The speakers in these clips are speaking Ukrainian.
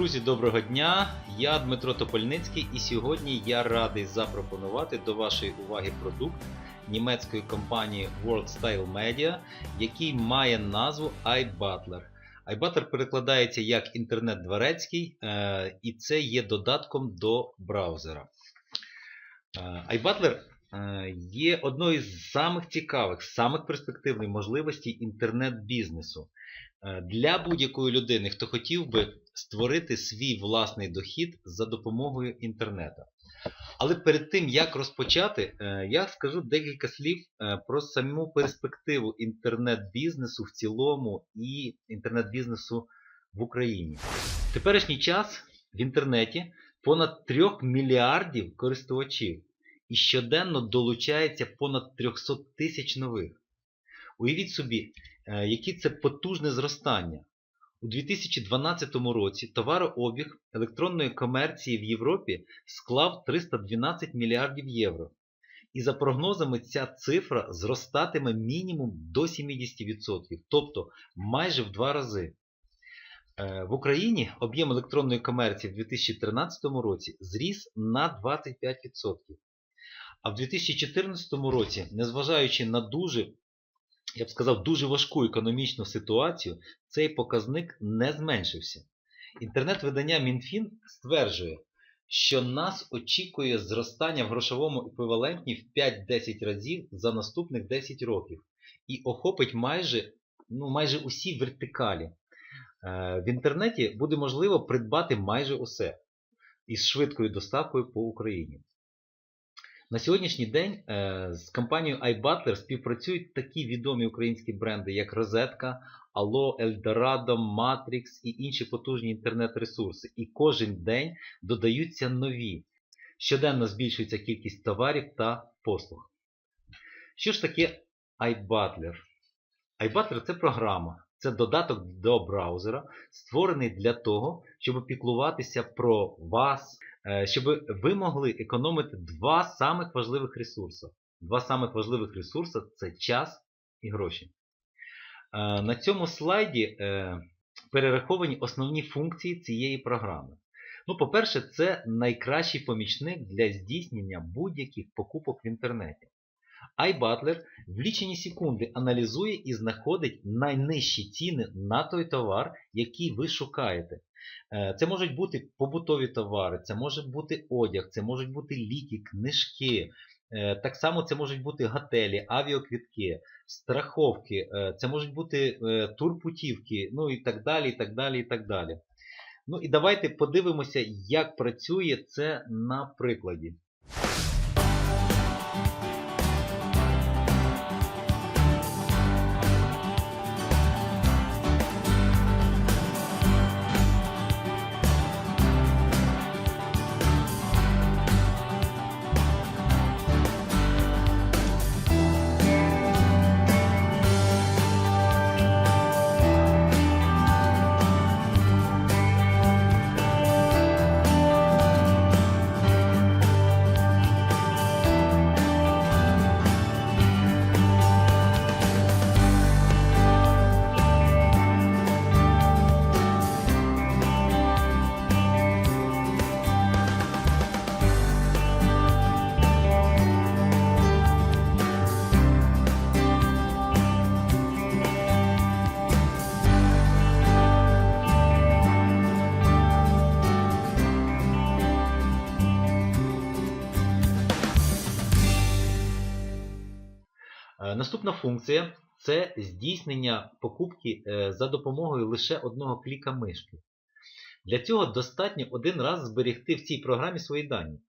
Друзі, доброго дня! Я Дмитро Топольницький, і сьогодні я радий запропонувати до вашої уваги продукт німецької компанії World Style Media, який має назву iButler. iButler перекладається як інтернет дворецький, е, і це є додатком до браузера. Е, iButler е, є одною з самих цікавих, самих перспективних можливостей інтернет-бізнесу Е, для будь-якої людини, хто хотів би створити свій власний дохід за допомогою інтернету. Але перед тим, як розпочати, е, я скажу декілька слів е, про саму перспективу інтернет-бізнесу в цілому і інтернет-бізнесу в Україні. В теперішній час в інтернеті понад 3 мільярдів користувачів і щоденно долучається понад 300 тисяч нових. Уявіть собі, е, яке це потужне зростання. У 2012 році товарообіг електронної комерції в Європі склав 312 мільярдів євро. І за прогнозами ця цифра зростатиме мінімум до 70%, тобто майже в два рази. Е, В Україні об'єм електронної комерції в 2013 році зріс на 25%. А в 2014 році, незважаючи на дуже я б сказав, дуже важку економічну ситуацію, цей показник не зменшився. Інтернет-видання Мінфін стверджує, що нас очікує зростання в грошовому еквіваленті в 5-10 разів за наступних 10 років і охопить майже, ну, майже усі вертикалі. Е, В інтернеті буде можливо придбати майже усе із швидкою доставкою по Україні. На сьогоднішній день е, з компанією iButler співпрацюють такі відомі українські бренди, як Розетка, Allo, Eldorado, Matrix і інші потужні інтернет-ресурси. І кожен день додаються нові. Щоденно збільшується кількість товарів та послуг. Що ж таке iButler? iButler – це програма, це додаток до браузера, створений для того, щоб піклуватися про вас, е, щоб ви могли економити два самих важливих ресурси. Два самих важливих ресурси це час і гроші. Е, На цьому слайді е, перераховані основні функції цієї програми. Ну, по-перше, це найкращий помічник для здійснення будь-яких покупок в інтернеті. iButler в лічені секунди аналізує і знаходить найнижчі ціни на той товар, який ви шукаєте. Е, Це можуть бути побутові товари, це може бути одяг, це можуть бути ліки, книжки. Е, Так само це можуть бути готелі, авіаквітки, страховки, е, це можуть бути турпутівки, ну і так далі. і так далі, і так далі. Ну і давайте подивимося, як працює це на прикладі. Наступна функція це здійснення покупки е, за допомогою лише одного кліка мишки. Для цього достатньо один раз зберегти в цій програмі свої дані.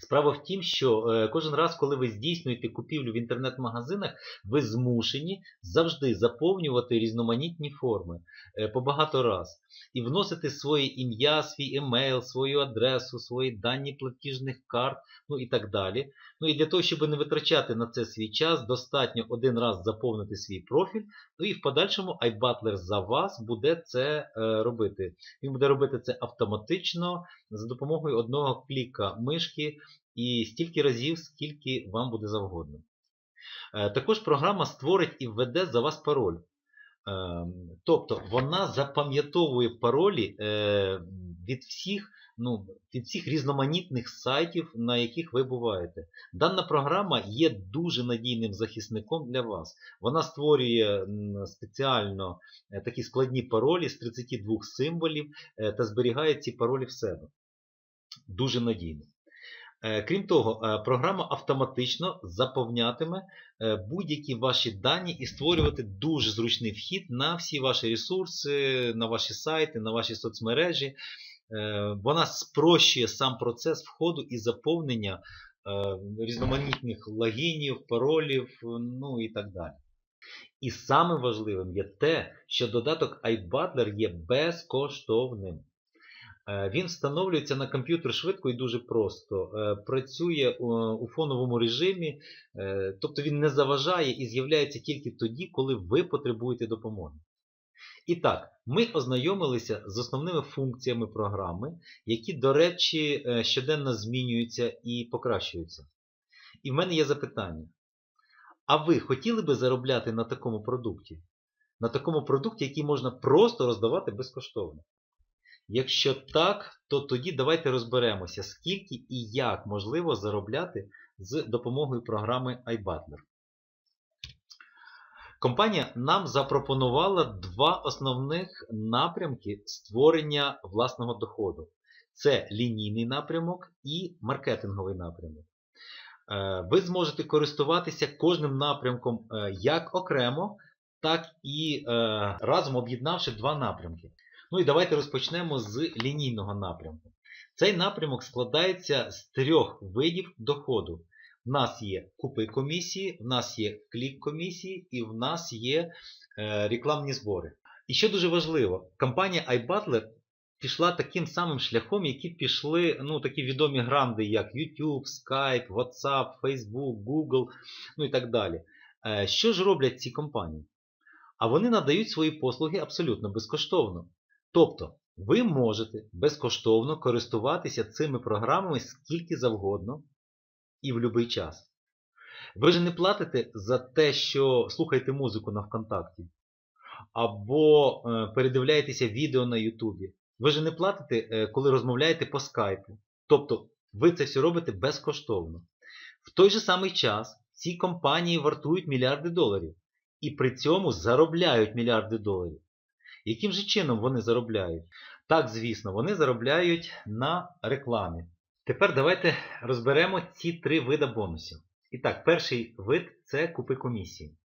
Справа в тім, що е, кожен раз, коли ви здійснюєте купівлю в інтернет-магазинах, ви змушені завжди заповнювати різноманітні форми е, по багато раз і вносити своє ім'я, свій емейл, свою адресу, свої дані платіжних карт, ну і так далі. Ну і для того, щоб не витрачати на це свій час, достатньо один раз заповнити свій профіль, ну і в подальшому iButler за вас буде це е, робити. Він буде робити це автоматично за допомогою одного кліка мишки і стільки разів, скільки вам буде завгодно. Е, Також програма створить і введе за вас пароль. Тобто вона запам'ятовує паролі е, від всіх, ну, від всіх різноманітних сайтів, на яких ви буваєте. Дана програма є дуже надійним захисником для вас. Вона створює спеціально е, такі складні паролі з 32 символів е, та зберігає ці паролі в себе. Дуже надійно. Е, Крім того, програма автоматично заповнятиме будь-які ваші дані і створювати дуже зручний вхід на всі ваші ресурси, на ваші сайти, на ваші соцмережі. Е, Вона спрощує сам процес входу і заповнення е, різноманітних логінів, паролів, ну і так далі. І самим важливим є те, що додаток iButler є безкоштовним. Е, Він встановлюється на комп'ютер швидко і дуже просто. Е, Працює е, у фоновому режимі, е, тобто він не заважає і з'являється тільки тоді, коли ви потребуєте допомоги. І так, ми ознайомилися з основними функціями програми, які, до речі, е, щоденно змінюються і покращуються. І в мене є запитання. А ви хотіли би заробляти на такому продукті? На такому продукті, який можна просто роздавати безкоштовно? Якщо так, то тоді давайте розберемося, скільки і як можливо заробляти з допомогою програми iButler. Компанія нам запропонувала два основних напрямки створення власного доходу. Це лінійний напрямок і маркетинговий напрямок. Е, Ви зможете користуватися кожним напрямком е, як окремо, так і е, разом об'єднавши два напрямки. Ну і давайте розпочнемо з лінійного напрямку. Цей напрямок складається з трьох видів доходу. В нас є купи комісії, в нас є клік комісії і в нас є е, рекламні збори. І що дуже важливо, компанія iButler пішла таким самим шляхом, які пішли ну, такі відомі гранди, як YouTube, Skype, WhatsApp, Facebook, Google, ну і так далі. Е, що ж роблять ці компанії? А вони надають свої послуги абсолютно безкоштовно. Тобто, ви можете безкоштовно користуватися цими програмами скільки завгодно і в будь-який час. Ви ж не платите за те, що слухаєте музику на ВКонтакті, або е, передивляєтеся відео на Ютубі. Ви ж не платите, е, коли розмовляєте по скайпу. Тобто, ви це все робите безкоштовно. В той же самий час ці компанії вартують мільярди доларів і при цьому заробляють мільярди доларів. Яким же чином вони заробляють? Так, звісно, вони заробляють на рекламі. Тепер давайте розберемо ці три види бонусів. І так, перший вид це купи комісії.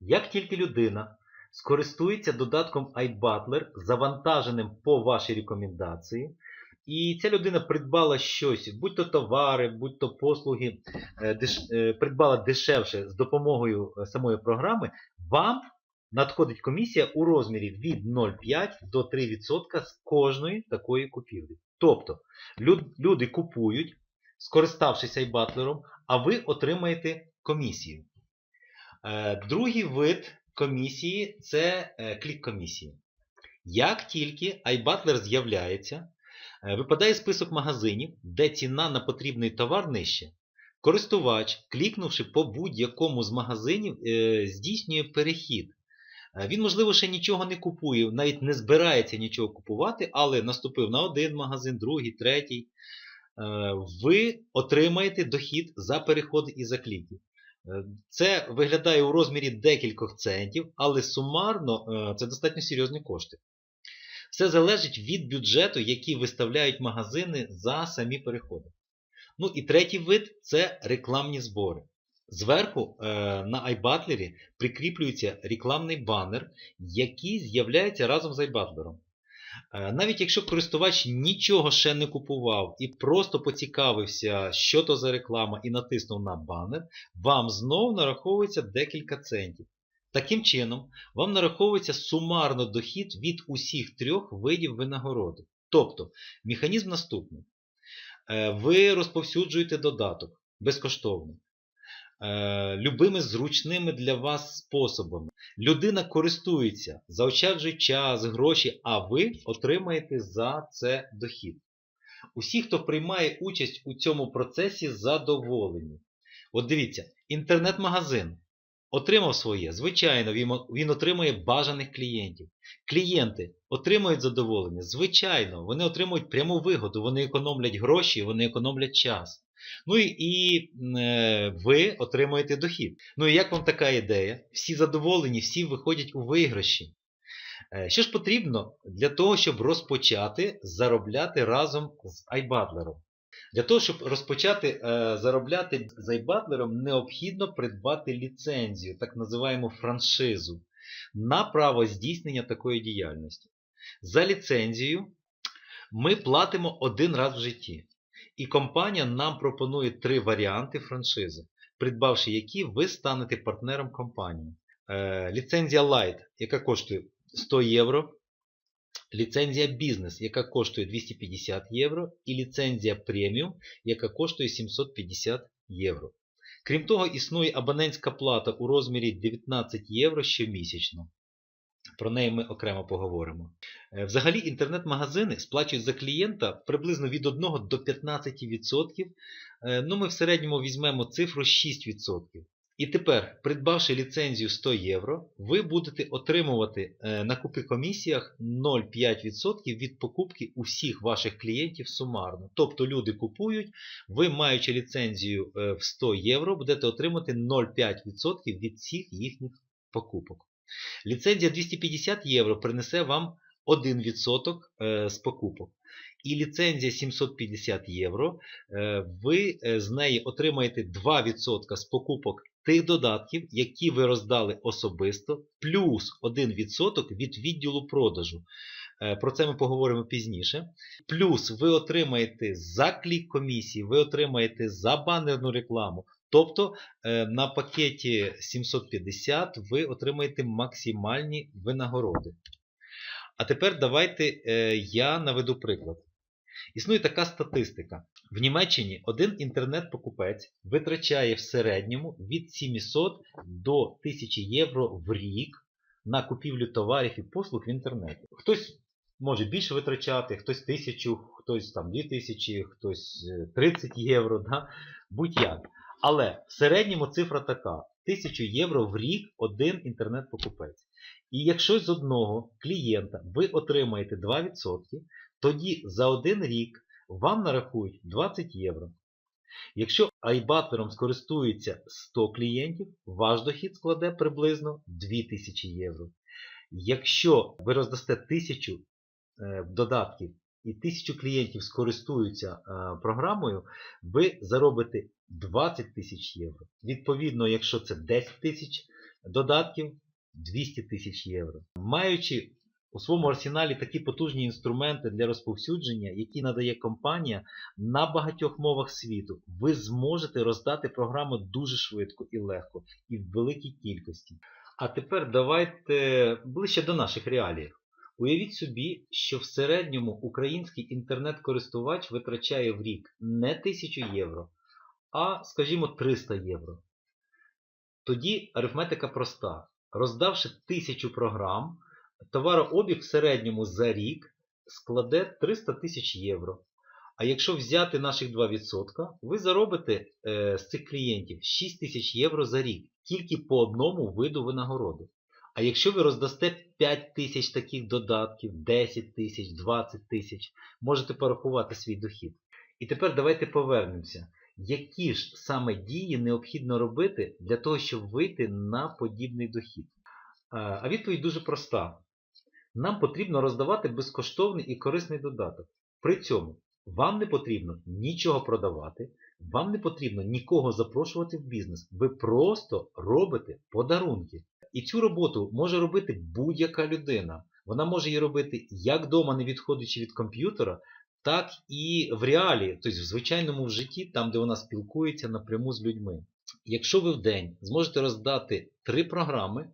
Як тільки людина скористується додатком iButler, завантаженим по вашій рекомендації, і ця людина придбала щось, будь-то товари, будь-то послуги, е, деш, е, придбала дешевше з допомогою е, самої програми, вам надходить комісія у розмірі від 0,5 до 3% з кожної такої купівлі. Тобто люди купують, скориставшись iButler, а ви отримаєте комісію. Е, Другий вид комісії це е, клік-комісії. Як тільки iButler з'являється, е, випадає список магазинів, де ціна на потрібний товар нижче. Користувач, клікнувши по будь-якому з магазинів, здійснює перехід. Е, Він, можливо, ще нічого не купує, навіть не збирається нічого купувати, але наступив на один магазин, другий, третій. Е, Ви отримаєте дохід за переходи і за кліки. Е, Це виглядає у розмірі декількох центів, але сумарно це достатньо серйозні кошти. Все залежить від бюджету, який виставляють магазини за самі переходи. Ну і третій вид це рекламні збори. Зверху е, на iButler прикріплюється рекламний банер, який з'являється разом з iButler. Е, навіть якщо користувач нічого ще не купував і просто поцікавився, що то за реклама, і натиснув на банер, вам знов нараховується декілька центів. Таким чином, вам нараховується сумарно дохід від усіх трьох видів винагороди. Тобто, механізм наступний. Е, Ви розповсюджуєте додаток безкоштовно. Е, Любими зручними для вас способами. Людина користується, заощаджує час, гроші, а ви отримаєте за це дохід. Усі, хто приймає участь у цьому процесі, задоволені. От дивіться, інтернет-магазин. отримав своє. Звичайно, він, отримує бажаних клієнтів. Клієнти отримують задоволення. Звичайно, вони отримують пряму вигоду, вони економлять гроші, вони економлять час. Ну і, і е, ви отримуєте дохід. Ну і як вам така ідея? Всі задоволені, всі виходять у виграші. Е, Що ж потрібно для того, щоб розпочати заробляти разом з iButler? Для того, щоб розпочати е, заробляти з iButler, необхідно придбати ліцензію, так називаємо франшизу, на право здійснення такої діяльності. За ліцензію ми платимо один раз в житті. І компанія нам пропонує три варіанти франшизи, придбавши які ви станете партнером компанії. Е, ліцензія Light, яка коштує 100 євро. Ліцензія бізнес, яка коштує 250 євро, і ліцензія преміум, яка коштує 750 євро. Крім того, існує абонентська плата у розмірі 19 євро щомісячно. Про неї ми окремо поговоримо. Е, Взагалі, інтернет-магазини сплачують за клієнта приблизно від 1 до 15%. Е, Ну, ми в середньому візьмемо цифру 6%. І тепер, придбавши ліцензію 100 євро, ви будете отримувати е, на купи комісіях 0,5% від покупки усіх ваших клієнтів сумарно. Тобто люди купують, ви, маючи ліцензію в 100 євро, будете отримати 0,5% від всіх їхніх покупок. Ліцензія 250 євро принесе вам 1% е, з покупок. І ліцензія 750 євро, е, ви е, з неї отримаєте 2% з покупок тих додатків, які ви роздали особисто, плюс 1% від відділу продажу. Про це ми поговоримо пізніше. Плюс ви отримаєте за клік комісії, ви отримаєте за банерну рекламу. Тобто е, на пакеті 750 ви отримаєте максимальні винагороди. А тепер давайте е, я наведу приклад. Існує така статистика. В Німеччині один інтернет-покупець витрачає в середньому від 700 до 1000 євро в рік на купівлю товарів і послуг в інтернеті. Хтось може більше витрачати, хтось 1000, хтось там 2000, хтось е, 30 євро, да? будь-як. Але в середньому цифра така: 1000 євро в рік один інтернет-покупець. І якщо з одного клієнта ви отримаєте 2%, тоді за один рік вам нарахують 20 євро. Якщо айбатлером скористується 100 клієнтів, ваш дохід складе приблизно 2000 євро. Якщо ви роздасте 1000 е, додатків і 1000 клієнтів скористуються е, програмою, ви заробите 20 тисяч євро. Відповідно, якщо це 10 тисяч додатків, 200 тисяч євро. Маючи у своєму арсеналі такі потужні інструменти для розповсюдження, які надає компанія на багатьох мовах світу, ви зможете роздати програму дуже швидко і легко, і в великій кількості. А тепер давайте ближче до наших реалій. Уявіть собі, що в середньому український інтернет-користувач витрачає в рік не 1000 євро, а, скажімо, 300 євро. Тоді арифметика проста. Роздавши 1000 програм, товарообіг в середньому за рік складе 300 тисяч євро. А якщо взяти наших 2%, ви заробите е, з цих клієнтів 6 тисяч євро за рік тільки по одному виду винагороди. А якщо ви роздасте 5 тисяч таких додатків, 10 тисяч, 20 тисяч, можете порахувати свій дохід. І тепер давайте повернемося. Які ж саме дії необхідно робити для того, щоб вийти на подібний дохід? А відповідь дуже проста. Нам потрібно роздавати безкоштовний і корисний додаток. При цьому вам не потрібно нічого продавати, вам не потрібно нікого запрошувати в бізнес. Ви просто робите подарунки. І цю роботу може робити будь-яка людина. Вона може її робити як вдома, не відходячи від комп'ютера, так і в реалі, тобто в звичайному житті, там, де вона спілкується напряму з людьми. Якщо ви в день зможете роздати три програми,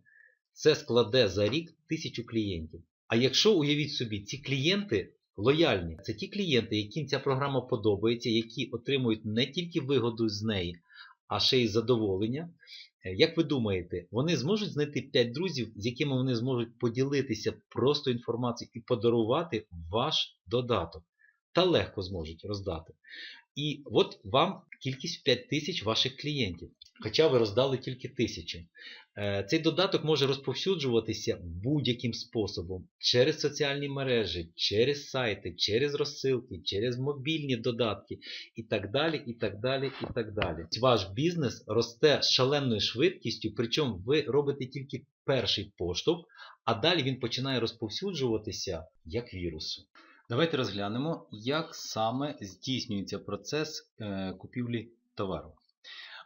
це складе за рік тисячу клієнтів. А якщо уявіть собі, ці клієнти лояльні, це ті клієнти, яким ця програма подобається, які отримують не тільки вигоду з неї, а ще й задоволення. Е, Як ви думаєте, вони зможуть знайти 5 друзів, з якими вони зможуть поділитися просто інформацією і подарувати ваш додаток? Та легко зможуть роздати. І от вам кількість 5 тисяч ваших клієнтів. Хоча ви роздали тільки тисячу. Е, Цей додаток може розповсюджуватися будь-яким способом через соціальні мережі, через сайти, через розсилки, через мобільні додатки і так далі. і так далі, і так далі. Ваш бізнес росте шаленою швидкістю, причому ви робите тільки перший поштовх, а далі він починає розповсюджуватися як вірусу. Давайте розглянемо, як саме здійснюється процес е, купівлі товару.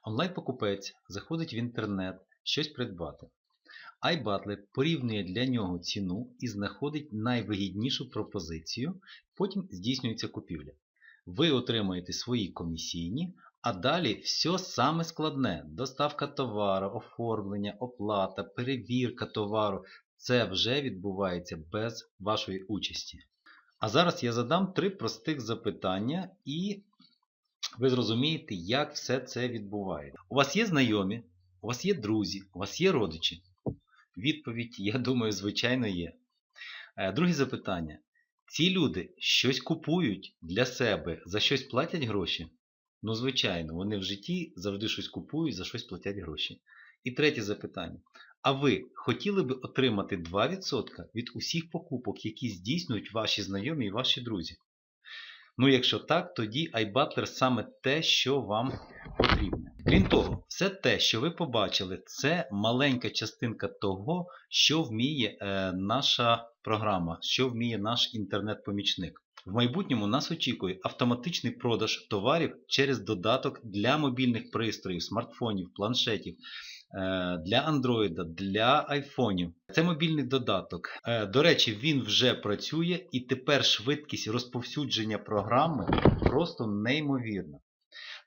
Онлайн-покупець заходить в інтернет щось придбати. iButler порівнює для нього ціну і знаходить найвигіднішу пропозицію, потім здійснюється купівля. Ви отримаєте свої комісійні, а далі все саме складне: доставка товару, оформлення, оплата, перевірка товару це вже відбувається без вашої участі. А зараз я задам три простих запитання, і ви зрозумієте, як все це відбувається. У вас є знайомі, у вас є друзі, у вас є родичі? Відповідь, я думаю, звичайно, є. Е, Друге запитання. Ці люди щось купують для себе, за щось платять гроші? Ну, звичайно, вони в житті завжди щось купують, за щось платять гроші. І третє запитання. А ви хотіли би отримати 2% від усіх покупок, які здійснюють ваші знайомі і ваші друзі? Ну, якщо так, тоді iButler саме те, що вам потрібне. Крім того, все те, що ви побачили, це маленька частинка того, що вміє е, наша програма, що вміє наш інтернет-помічник. В майбутньому нас очікує автоматичний продаж товарів через додаток для мобільних пристроїв, смартфонів, планшетів, для Android, для айфонів. Це мобільний додаток. Е, До речі, він вже працює і тепер швидкість розповсюдження програми просто неймовірна.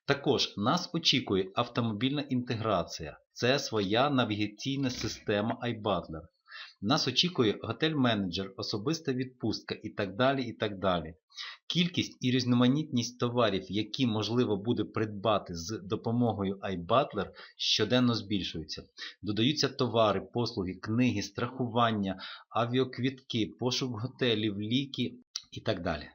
Також нас очікує автомобільна інтеграція. Це своя навігаційна система iButler. Нас очікує готель-менеджер, особиста відпустка і так далі. і так далі. Кількість і різноманітність товарів, які можливо буде придбати з допомогою iButler, щоденно збільшуються. Додаються товари, послуги, книги, страхування, авіаквітки, пошук готелів, ліки і так далі.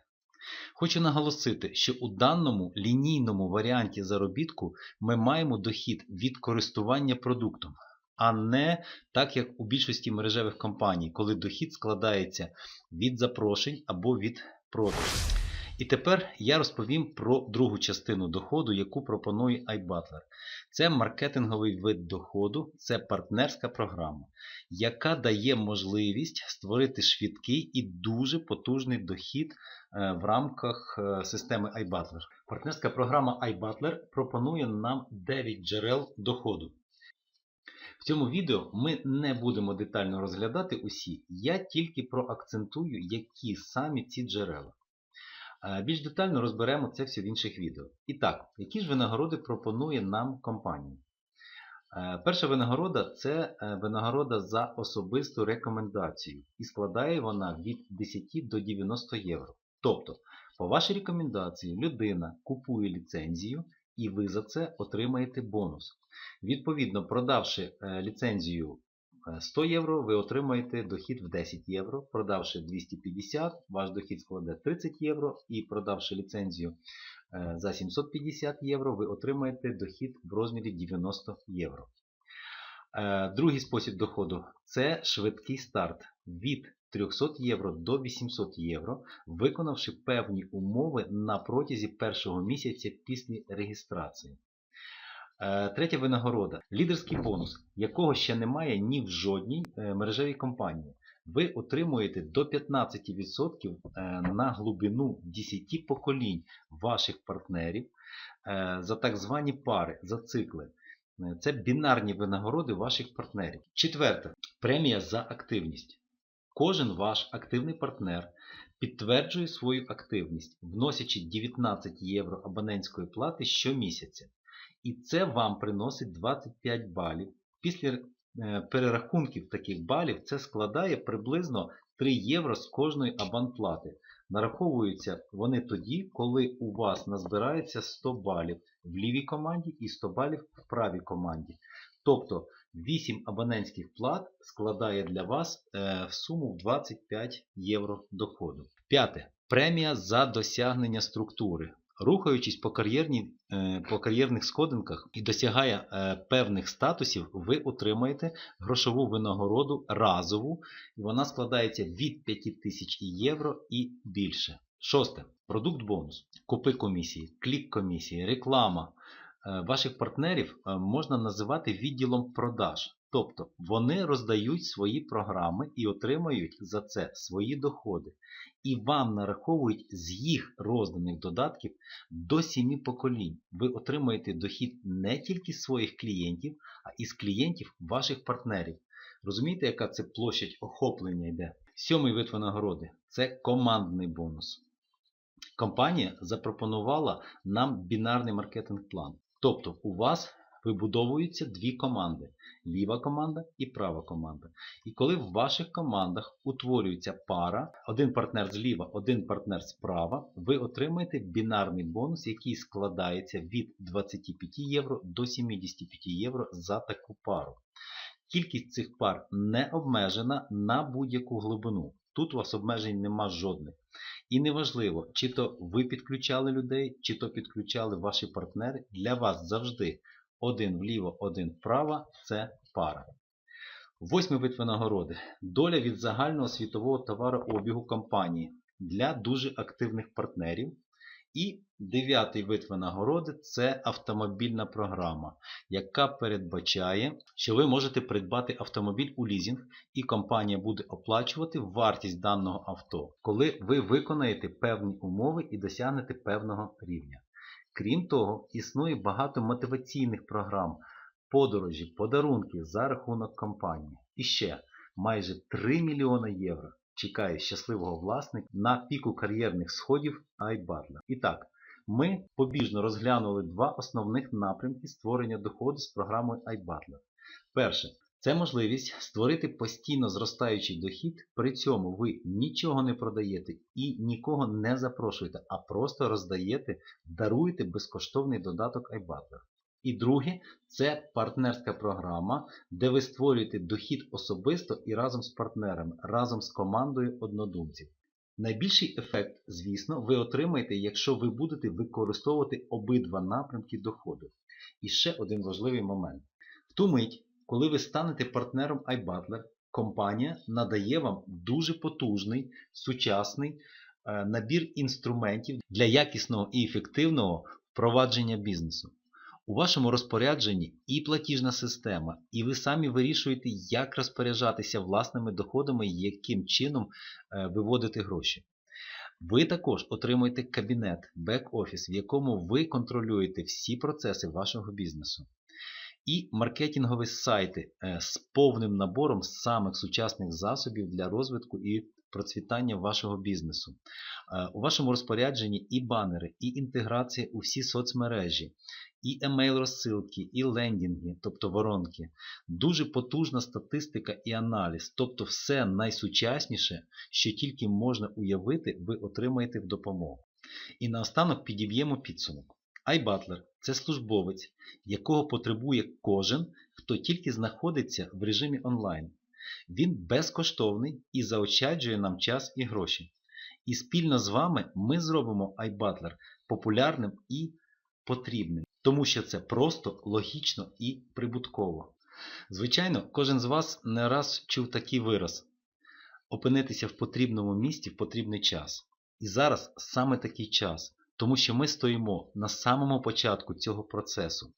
Хочу наголосити, що у даному лінійному варіанті заробітку ми маємо дохід від користування продуктом, а не так, як у більшості мережевих компаній, коли дохід складається від запрошень або від продажу. І тепер я розповім про другу частину доходу, яку пропонує iButler. Це маркетинговий вид доходу, це партнерська програма, яка дає можливість створити швидкий і дуже потужний дохід е, в рамках е, системи iButler. Партнерська програма iButler пропонує нам 9 джерел доходу. Цьому відео ми не будемо детально розглядати усі, я тільки проакцентую, які самі ці джерела. Е, Більш детально розберемо це все в інших відео. І так, які ж винагороди пропонує нам компанія? Е, Перша винагорода це е, винагорода за особисту рекомендацію. І складає вона від 10 до 90 євро. Тобто, по вашій рекомендації людина купує ліцензію і ви за це отримаєте бонус. Відповідно, продавши ліцензію 100 євро, ви отримаєте дохід в 10 євро. Продавши 250, ваш дохід складе 30 євро. І продавши ліцензію е, за 750 євро, ви отримаєте дохід в розмірі 90 євро. Е, Другий спосіб доходу це швидкий старт від 300 євро до 800 євро, виконавши певні умови на протязі першого місяця після реєстрації. Е, Третя винагорода лідерський бонус, якого ще немає ні в жодній е, мережевій компанії. Ви отримуєте до 15% е, на глибину 10 поколінь ваших партнерів за так звані пари, за цикли. Це бінарні винагороди ваших партнерів. Четверте премія за активність. Кожен ваш активний партнер підтверджує свою активність, вносячи 19 євро абонентської плати щомісяця. І це вам приносить 25 балів. Після е, перерахунків таких балів це складає приблизно 3 євро з кожної абонплати. Нараховуються вони тоді, коли у вас назбирається 100 балів в лівій команді і 100 балів в правій команді. Тобто 8 абонентських плат складає для вас е, в суму в 25 євро доходу. П'яте. Премія за досягнення структури Рухаючись по, кар'єрній, е, по кар'єрних сходинках і досягає е, певних статусів, ви отримаєте грошову винагороду разову, і вона складається від 5000 євро і більше. Шосте. Продукт бонус. Купи комісії, клік комісії, реклама. Е, Ваших партнерів можна називати відділом продаж. Тобто вони роздають свої програми і отримають за це свої доходи. І вам нараховують з їх розданих додатків до 7 поколінь. Ви отримаєте дохід не тільки з своїх клієнтів, а і з клієнтів ваших партнерів. Розумієте, яка це площадь охоплення йде? Сьомий вид винагороди це командний бонус. Компанія запропонувала нам бінарний маркетинг-план. Тобто у вас вибудовуються дві команди: ліва команда і права команда. І коли в ваших командах утворюється пара, один партнер зліва, один партнер справа, ви отримаєте бінарний бонус, який складається від 25 євро до 75 євро за таку пару. Кількість цих пар не обмежена на будь-яку глибину. Тут у вас обмежень нема жодних. І неважливо, чи то ви підключали людей, чи то підключали ваші партнери, для вас завжди один вліво, один вправо це пара. Восьмий вид винагороди. Доля від загального світового товарообігу компанії для дуже активних партнерів. І дев'ятий вид винагороди це автомобільна програма, яка передбачає, що ви можете придбати автомобіль у лізінг, і компанія буде оплачувати вартість даного авто, коли ви виконаєте певні умови і досягнете певного рівня. Крім того, існує багато мотиваційних програм, подорожі, подарунки за рахунок компанії. І ще майже 3 мільйони євро чекає щасливого власника на піку кар'єрних сходів iButler. І так, ми побіжно розглянули два основних напрямки створення доходу з програмою iButler. Перше. Це можливість створити постійно зростаючий дохід, при цьому ви нічого не продаєте і нікого не запрошуєте, а просто роздаєте, даруєте безкоштовний додаток iButler. І друге, це партнерська програма, де ви створюєте дохід особисто і разом з партнерами, разом з командою однодумців. Найбільший ефект, звісно, ви отримаєте, якщо ви будете використовувати обидва напрямки доходу. І ще один важливий момент. В ту мить, коли ви станете партнером iButler, компанія надає вам дуже потужний, сучасний е, набір інструментів для якісного і ефективного впровадження бізнесу. У вашому розпорядженні і платіжна система, і ви самі вирішуєте, як розпоряджатися власними доходами і яким чином е, виводити гроші. Ви також отримуєте кабінет, бек-офіс, в якому ви контролюєте всі процеси вашого бізнесу. І маркетингові сайти е, з повним набором самих сучасних засобів для розвитку і процвітання вашого бізнесу. Е, У вашому розпорядженні і банери, і інтеграція у всі соцмережі, і емейл розсилки, і лендінги, тобто воронки. Дуже потужна статистика і аналіз, тобто все найсучасніше, що тільки можна уявити, ви отримаєте в допомогу. І наостанок підіб'ємо підсумок. iButler – це службовець, якого потребує кожен, хто тільки знаходиться в режимі онлайн. Він безкоштовний і заощаджує нам час і гроші. І спільно з вами ми зробимо iButler популярним і потрібним, тому що це просто логічно і прибутково. Звичайно, кожен з вас не раз чув такий вираз опинитися в потрібному місці в потрібний час. І зараз саме такий час, тому що ми стоїмо на самому початку цього процесу.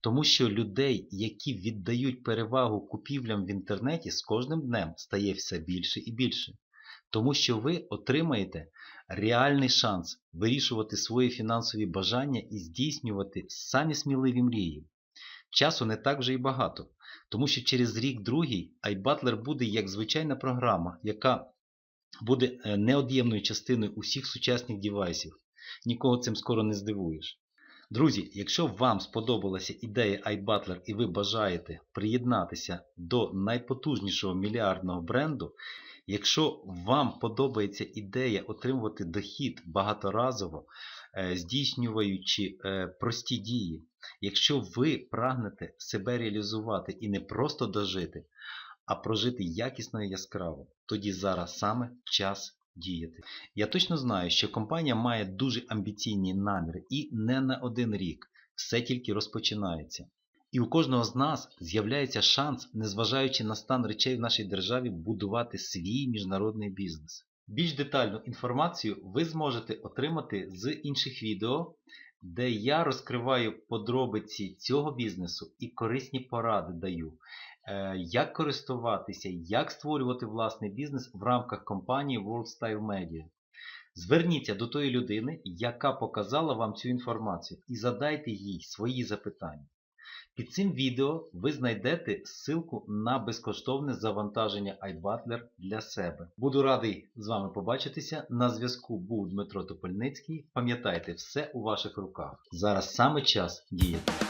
Тому що людей, які віддають перевагу купівлям в інтернеті, з кожним днем стає все більше і більше. Тому що ви отримаєте реальний шанс вирішувати свої фінансові бажання і здійснювати самі сміливі мрії. Часу не так вже й багато, тому що через рік-другий iButler буде як звичайна програма, яка буде е, неод'ємною частиною усіх сучасних девайсів. Нікого цим скоро не здивуєш. Друзі, якщо вам сподобалася ідея iButler і ви бажаєте приєднатися до найпотужнішого мільярдного бренду, якщо вам подобається ідея отримувати дохід багаторазово, е, здійснюючи е, прості дії, якщо ви прагнете себе реалізувати і не просто дожити, а прожити якісно і яскраво, тоді зараз саме час діяти. Я точно знаю, що компанія має дуже амбіційні наміри і не на один рік. Все тільки розпочинається. І у кожного з нас з'являється шанс, незважаючи на стан речей в нашій державі, будувати свій міжнародний бізнес. Більш детальну інформацію ви зможете отримати з інших відео, де я розкриваю подробиці цього бізнесу і корисні поради даю, як користуватися, як створювати власний бізнес в рамках компанії World Style Media. Зверніться до тої людини, яка показала вам цю інформацію, і задайте їй свої запитання. Під цим відео ви знайдете ссылку на безкоштовне завантаження iButler для себе. Буду радий з вами побачитися. На зв'язку був Дмитро Топольницький. Пам'ятайте, все у ваших руках. Зараз саме час діяти.